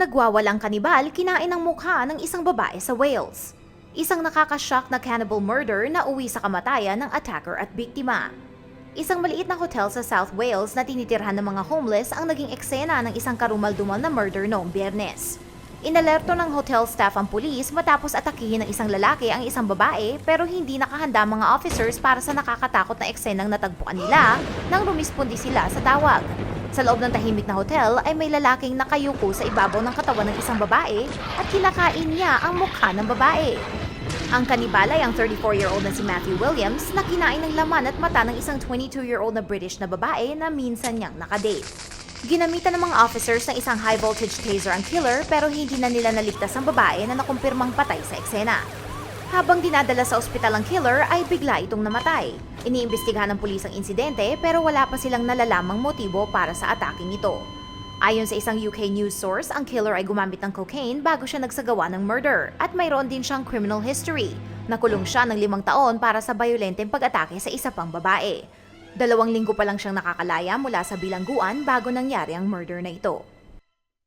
Nagwawalang kanibal kinain ang mukha ng isang babae sa Wales. Isang nakakashock na cannibal murder na uwi sa kamatayan ng attacker at biktima. Isang maliit na hotel sa South Wales na tinitirhan ng mga homeless ang naging eksena ng isang karumal-dumal na murder noong biyernes. Inalerto ng hotel staff ang pulis matapos atakihin ng isang lalaki ang isang babae pero hindi nakahanda mga officers para sa nakakatakot na eksenang natagpuan nila nang rumispondi sila sa tawag. Sa loob ng tahimik na hotel ay may lalaking nakayuko sa ibabaw ng katawan ng isang babae at kinakain niya ang mukha ng babae. Ang kanibala ay ang 34-year-old na si Matthew Williams na kinain ng laman at mata ng isang 22-year-old na British na babae na minsan niyang nakadate. Ginamitan ng mga officers ng isang high-voltage taser ang killer pero hindi na nila naligtas ang babae na nakumpirmang patay sa eksena. Habang dinadala sa ospital ang killer ay bigla itong namatay. Iniimbestigahan ng pulis ang insidente pero wala pa silang nalalamang motibo para sa ataking ito. Ayon sa isang UK news source, ang killer ay gumamit ng cocaine bago siya nagsagawa ng murder at mayroon din siyang criminal history. Nakulong siya ng limang taon para sa bayolenteng pag-atake sa isa pang babae. Dalawang linggo pa lang siyang nakakalaya mula sa bilangguan bago nangyari ang murder na ito.